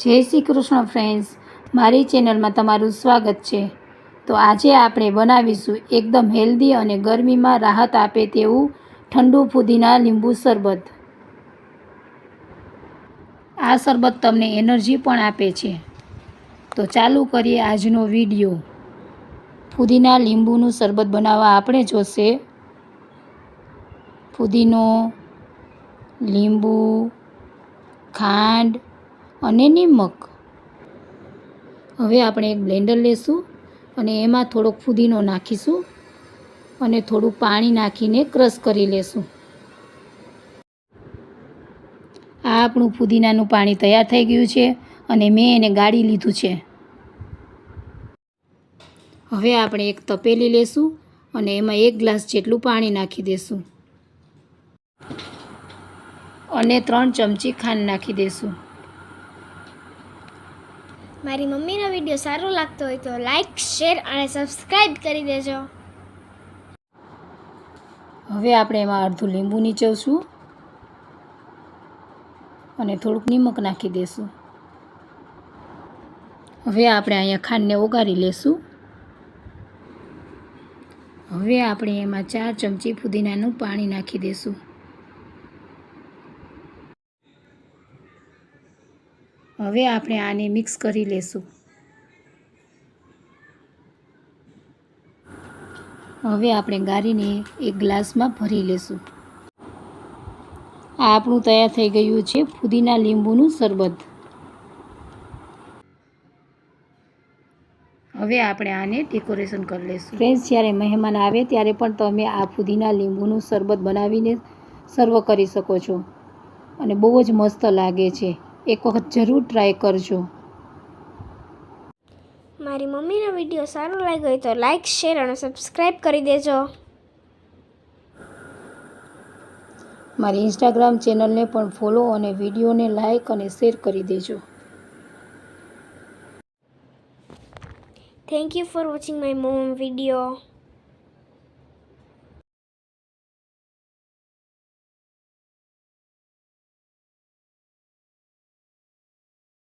જય શ્રી કૃષ્ણ ફ્રેન્ડ્સ મારી ચેનલમાં તમારું સ્વાગત છે. તો આજે આપણે બનાવીશું એકદમ હેલ્ધી અને ગરમીમાં રાહત આપે તેવું ઠંડુ ફુદીના લીંબુ શરબત. આ શરબત તમને એનર્જી પણ આપે છે. તો ચાલુ કરીએ આજનો વીડિયો. ફુદીના લીંબુનું શરબત બનાવવા આપણે જોશે. ફુદીનો લીંબુ, ખાંડ અને નિમક. હવે આપણે એક બ્લેન્ડર લેશું અને એમાં થોડોક ફુદીનો નાખીશું અને થોડું પાણી નાખીને ક્રશ કરી લેશું. આ આપણું ફુદીનાનું પાણી તૈયાર થઈ ગયું છે અને મેં એને ગાળી લીધું છે. હવે આપણે એક તપેલી લેશું અને એમાં એક ગ્લાસ જેટલું પાણી નાખી દેશું. અને ત્રણ ચમચી ખાંડ નાખી દેશું. મારી મમ્મીનો વીડિયો સારો લાગતો હોય તો લાઈક શેર અને સબસ્ક્રાઈબ કરી દેજો. હવે આપણે એમાં અડધું લીંબુ નીચવશું અને થોડુંક નિમક નાખી દઈશું હવે આપણે અહીંયા ખાંડને ઓગાળી લેશું. હવે આપણે એમાં ચાર ચમચી ફુદીનાનું પાણી નાખી દઈશું હવે આપણે આને મિક્સ કરી લેશું. હવે આપણે ગાળીને એક ગ્લાસમાં ભરી લેશું. આ આપણું તૈયાર થઈ ગયું છે ફુદીના લીંબુનું શરબત. હવે આપણે આને ડેકોરેશન કરી લઈશું ફ્રેન્ડ્સ, જ્યારે મહેમાન આવે ત્યારે પણ તમે આ ફુદીના લીંબુનું શરબત બનાવીને સર્વ કરી શકો છો. અને બહુ જ મસ્ત લાગે છે. એક વખત જરૂર ટ્રાય કરજો. મારી મમ્મીનો વીડિયો સારો લાગ્યો હોય તો લાઈક શેર અને સબસ્ક્રાઈબ કરી દેજો. મારી ઇન્સ્ટાગ્રામ ચેનલને પણ ફોલો અને વિડીયોને લાઈક અને શેર કરી દેજો. Thank you for watching my mom video